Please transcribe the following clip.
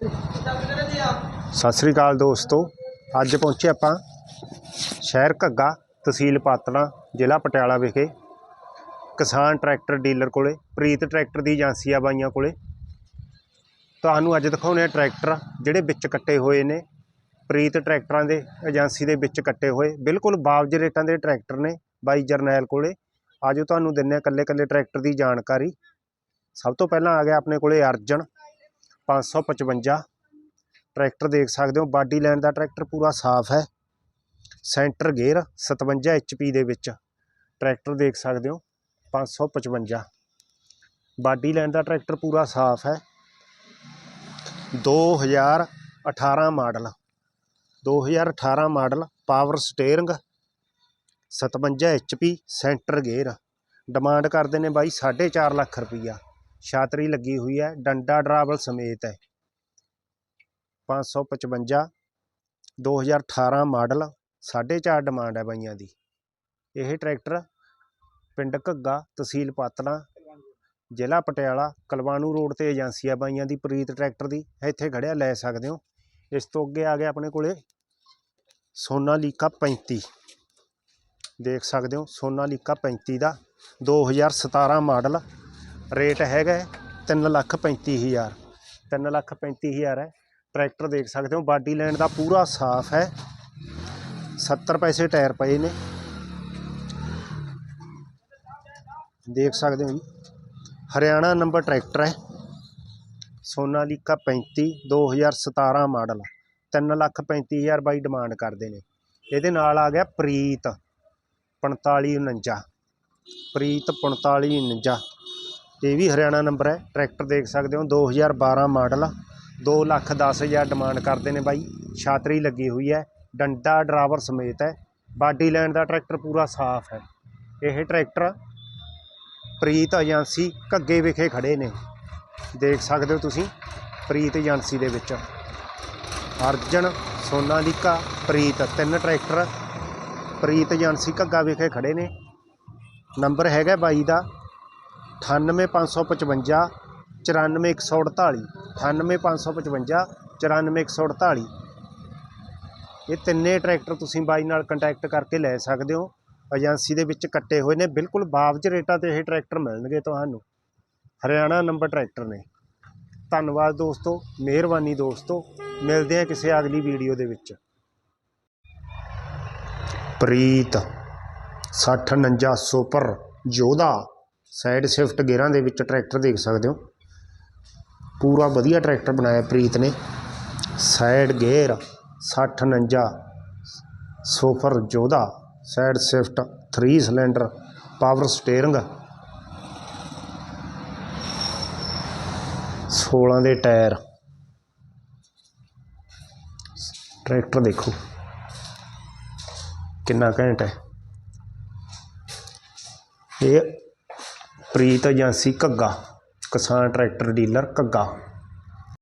ਸਤਿ ਸ੍ਰੀ ਅਕਾਲ ਦੋਸਤੋ। ਅੱਜ ਪਹੁੰਚੇ ਆਪਾਂ ਸ਼ਹਿਰ ਘੱਗਾ ਤਹਿਸੀਲ ਪਾਤੜਾ ਜ਼ਿਲ੍ਹਾ ਪਟਿਆਲਾ ਵਿਖੇ। ਕਿਸਾਨ ਟਰੈਕਟਰ ਡੀਲਰ ਕੋਲੇ, ਪ੍ਰੀਤ ਟਰੈਕਟਰ ਦੀ ਏਜੰਸੀ ਆ ਬਾਈਆਂ ਕੋਲੇ। ਤੁਹਾਨੂੰ ਅੱਜ ਦਿਖਾਉਣੇ ਆ ਟਰੈਕਟਰ, ਜਿਹੜੇ ਵਿੱਚ ਕੱਟੇ ਹੋਏ ਨੇ। ਪ੍ਰੀਤ ਟਰੈਕਟਰਾਂ ਦੇ ਏਜੰਸੀ ਦੇ ਵਿੱਚ ਕੱਟੇ ਹੋਏ। ਬਿਲਕੁਲ ਬਾਵਜ ਰੇਟਾਂ ਦੇ ਟਰੈਕਟਰ ਨੇ ਬਾਈ ਜਰਨੈਲ ਕੋਲੇ। ਆਜੋ ਤੁਹਾਨੂੰ ਦਿੰਨੇ ਆ ਕੱਲੇ ਕੱਲੇ ਟਰੈਕਟਰ ਦੀ ਜਾਣਕਾਰੀ। ਸਭ ਤੋਂ ਪਹਿਲਾਂ ਆ ਗਿਆ ਆਪਣੇ ਕੋਲੇ ਅਰਜਨ। 555 ਟਰੈਕਟਰ ਦੇਖ ਸਕਦੇ ਹੋ, ਬਾਡੀ ਲਾਈਨ ਦਾ ਟਰੈਕਟਰ ਪੂਰਾ ਸਾਫ਼ ਹੈ। ਸੈਂਟਰ ਗੇਅਰ 57 HP ਦੇ ਵਿੱਚ। ਟਰੈਕਟਰ ਦੇਖ ਸਕਦੇ ਹੋ 555 ਬਾਡੀ ਲਾਈਨ ਦਾ ਟਰੈਕਟਰ ਪੂਰਾ ਸਾਫ਼ ਹੈ। 2018 model. 2018 model power steering 57 HP centre gear. Demand ਕਰਦੇ ਨੇ ਬਾਈ 4.5 ਲੱਖ ਰੁਪਈਆ। ਛਾਤਰੀ ਲੱਗੀ ਹੋਈ ਹੈ, ਡੰਡਾ ਡਰਾਵਲ ਸਮੇਤ ਹੈ। 555 2018 ਮਾਡਲ 4.5 ਡਿਮਾਂਡ ਹੈ ਬਾਈਆਂ ਦੀ। ਇਹ ਟਰੈਕਟਰ ਪਿੰਡ ਘੱਗਾ ਤਹਿਸੀਲ ਪਾਤਲਾ, ਜ਼ਿਲ੍ਹਾ ਪਟਿਆਲਾ, ਕਲਵਾਣੂ ਰੋਡ ਤੇ ਏਜੰਸੀ ਆ ਬਾਈਆਂ ਦੀ। ਪ੍ਰੀਤ ਟਰੈਕਟਰ ਦੀ ਇੱਥੇ ਖੜਿਆ, ਲੈ ਸਕਦੇ ਹੋ। ਇਸ ਤੋਂ ਅੱਗੇ ਆ ਗਿਆ ਆਪਣੇ ਕੋਲੇ ਸੋਨਾਲੀਕਾ 35 ਦੇਖ ਸਕਦੇ ਹੋ ਸੋਨਾ ਲੀਕਾ 35 ਦਾ 2017 ਮਾਡਲ ਰੇਟ ਹੈਗਾ ਤਿੰਨ ਲੱਖ ਪੈਂਤੀ ਹਜ਼ਾਰ। ਤਿੰਨ ਲੱਖ ਪੈਂਤੀ ਹਜ਼ਾਰ ਹੈ। ਟਰੈਕਟਰ ਦੇਖ ਸਕਦੇ ਹੋ, ਬਾਡੀ ਲੈਂਡ ਦਾ ਪੂਰਾ ਸਾਫ਼ ਹੈ। 70 ਪੈਸੇ ਟਾਇਰ ਪਏ ਨੇ। ਦੇਖ ਸਕਦੇ ਹੋ ਜੀ। ਹਰਿਆਣਾ ਨੰਬਰ ਟਰੈਕਟਰ ਹੈ। ਸੋਨਾਲੀਕਾ 35 2017 ਮਾਡਲ। ਤਿੰਨ ਲੱਖ ਪੈਂਤੀ ਹਜ਼ਾਰ ਬਾਈ ਡਿਮਾਂਡ ਕਰਦੇ ਨੇ। ਇਹਦੇ ਨਾਲ ਆ ਗਿਆ ਪ੍ਰੀਤ 4549 ਪ੍ਰੀਤ 4549 ਇਹ ਵੀ ਹਰਿਆਣਾ ਨੰਬਰ ਹੈ। ਟਰੈਕਟਰ ਦੇਖ ਸਕਦੇ ਹੋ 2012 ਮਾਡਲ ਦੋ ਲੱਖ ਦਸ ਹਜ਼ਾਰ ਡਿਮਾਂਡ ਕਰਦੇ ਨੇ ਬਾਈ। ਛਾਤਰੀ ਲੱਗੀ ਹੋਈ ਹੈ, ਡੰਡਾ ਡਰਾਵਰ ਸਮੇਤ ਹੈ। ਬਾਡੀ ਲੈਂਡ ਦਾ ਟਰੈਕਟਰ ਪੂਰਾ ਸਾਫ਼ ਹੈ। ਇਹ ਟਰੈਕਟਰ ਪ੍ਰੀਤ ਏਜੰਸੀ ਘੱਗੇ ਵਿਖੇ ਖੜੇ ਨੇ। ਦੇਖ ਸਕਦੇ ਹੋ ਤੁਸੀਂ, ਪ੍ਰੀਤ ਏਜੰਸੀ ਦੇ ਵਿੱਚ। ਅਰਜਨ ਸੋਨਾਲੀਕਾ, ਪ੍ਰੀਤ, ਤਿੰਨ ਟਰੈਕਟਰ। ਪ੍ਰੀਤ ਏਜੰਸੀ ਘੱਗਾ ਵਿਖੇ ਖੜੇ ਨੇ। ਨੰਬਰ ਹੈਗਾ ਬਾਈ ਦਾ ਅਠਾਨਵੇਂ ਪੰਜ ਸੌ ਪਚਵੰਜਾ, ਚੁਰਾਨਵੇਂ ਇੱਕ ਸੌ ਅਠਤਾਲੀ ਅਠਾਨਵੇਂ ਪੰਜ ਸੌ ਪਚਵੰਜਾ, ਚੁਰਾਨਵੇਂ ਇੱਕ ਸੌ ਅਠਤਾਲੀ ਇਹ ਤਿੰਨੇ ਟਰੈਕਟਰ ਤੁਸੀਂ ਬਾਈ ਨਾਲ ਕੰਟੈਕਟ ਕਰਕੇ ਲੈ ਸਕਦੇ ਹੋ। ਏਜੰਸੀ ਦੇ ਵਿੱਚ ਕੱਟੇ ਹੋਏ ਨੇ। ਬਿਲਕੁਲ ਬਾਵਜ ਰੇਟਾਂ ਤੇ ਇਹ ਟਰੈਕਟਰ ਮਿਲਣਗੇ ਤੁਹਾਨੂੰ। ਹਰਿਆਣਾ ਨੰਬਰ ਟਰੈਕਟਰ ਨੇ। ਧੰਨਵਾਦ ਦੋਸਤੋ। ਮਿਹਰਬਾਨੀ ਦੋਸਤੋ। ਮਿਲਦੇ ਹਾਂ ਕਿਸੇ ਅਗਲੀ ਵੀਡੀਓ ਦੇ ਵਿੱਚ। Preet 6049 super Jodha side shift ਗੇਅਰਾਂ ਦੇ ਵਿੱਚ ਟਰੈਕਟਰ ਦੇਖ ਸਕਦੇ ਹੋ। ਪੂਰਾ ਵਧੀਆ ਟਰੈਕਟਰ ਬਣਾਇਆ ਪ੍ਰੀਤ ਨੇ। Side gear 6049 super Jodha, side shift 3 cylinder, power steering. 16 ਦੇ ਟਾਇਰ। ਟਰੈਕਟਰ ਦੇਖੋ। ਕਿੰਨਾ ਘੈਂਟ ਹੈ। ਇਹ ਪ੍ਰੀਤ ਏਜੰਸੀ ਘੱਗਾ ਕਿਸਾਨ ਟਰੈਕਟਰ ਡੀਲਰ ਘੱਗਾ।